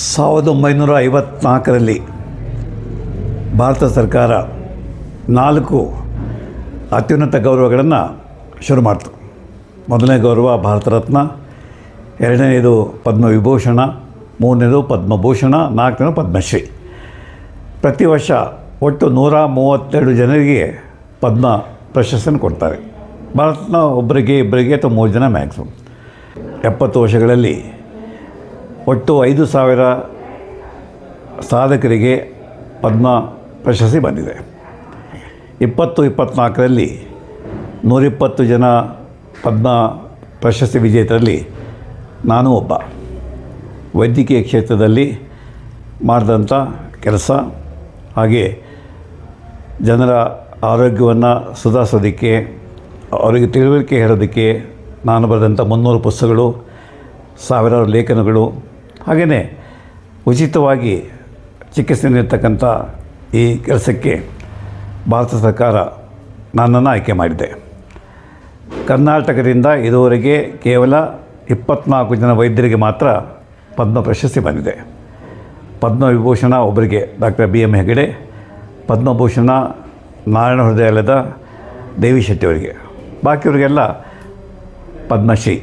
ಸಾವಿರದ ಒಂಬೈನೂರ ಐವತ್ನಾಲ್ಕರಲ್ಲಿ ಭಾರತ ಸರ್ಕಾರ ನಾಲ್ಕು ಅತ್ಯುನ್ನತ ಗೌರವಗಳನ್ನು ಶುರು ಮಾಡ್ತು. ಮೊದಲನೇ ಗೌರವ ಭಾರತ ರತ್ನ, ಎರಡನೇದು ಪದ್ಮವಿಭೂಷಣ, ಮೂರನೇದು ಪದ್ಮಭೂಷಣ, ನಾಲ್ಕನೇದು ಪದ್ಮಶ್ರೀ. ಪ್ರತಿ ವರ್ಷ ಒಟ್ಟು ನೂರ ಮೂವತ್ತೆರಡು ಜನರಿಗೆ ಪದ್ಮ ಪ್ರಶಸ್ತಿಯನ್ನು ಕೊಡ್ತಾರೆ. ಭಾರತನ ಒಬ್ಬರಿಗೆ, ಇಬ್ಬರಿಗೆ ಅಥವಾ ಮೂರು ಜನ ಮ್ಯಾಕ್ಸಿಮಮ್ ಎಪ್ಪತ್ತು ವರ್ಷಗಳಲ್ಲಿ ಒಟ್ಟು ಐದು ಸಾವಿರ ಸಾಧಕರಿಗೆ ಪದ್ಮ ಪ್ರಶಸ್ತಿ ಬಂದಿದೆ. ಇಪ್ಪತ್ತು, ಇಪ್ಪತ್ನಾಲ್ಕರಲ್ಲಿ ನೂರಿಪ್ಪತ್ತು ಜನ ಪದ್ಮ ಪ್ರಶಸ್ತಿ ವಿಜೇತರಲ್ಲಿ ನಾನು ಒಬ್ಬ. ವೈದ್ಯಕೀಯ ಕ್ಷೇತ್ರದಲ್ಲಿ ಮಾಡಿದಂಥ ಕೆಲಸ ಹಾಗೆ ಜನರ ಆರೋಗ್ಯವನ್ನು ಸುಧಾರಿಸೋದಕ್ಕೆ, ಅವರಿಗೆ ತಿಳುವಳಿಕೆ ಹೇಳೋದಕ್ಕೆ ನಾನು ಬರೆದಂಥ ಮುನ್ನೂರು ಪುಸ್ತಕಗಳು, ಸಾವಿರಾರು ಲೇಖನಗಳು ಹಾಗೆಯೇ ಉಚಿತವಾಗಿ ಚಿಕಿತ್ಸೆ ನೀಡ್ತಕ್ಕಂಥ ಈ ಕೆಲಸಕ್ಕೆ ಭಾರತ ಸರ್ಕಾರ ನನ್ನನ್ನು ಆಯ್ಕೆ ಮಾಡಿದೆ. ಕರ್ನಾಟಕದಿಂದ ಇದುವರೆಗೆ ಕೇವಲ ಇಪ್ಪತ್ನಾಲ್ಕು ಜನ ವೈದ್ಯರಿಗೆ ಮಾತ್ರ ಪದ್ಮ ಪ್ರಶಸ್ತಿ ಬಂದಿದೆ. ಪದ್ಮವಿಭೂಷಣ ಒಬ್ಬರಿಗೆ doctor B M Hegde Padma Bhushan Narayana ಹೃದಯಾಲಯದ Devi ಶೆಟ್ಟಿಯವರಿಗೆ. ಬಾಕಿಯವರಿಗೆಲ್ಲ ಪದ್ಮಶ್ರೀ.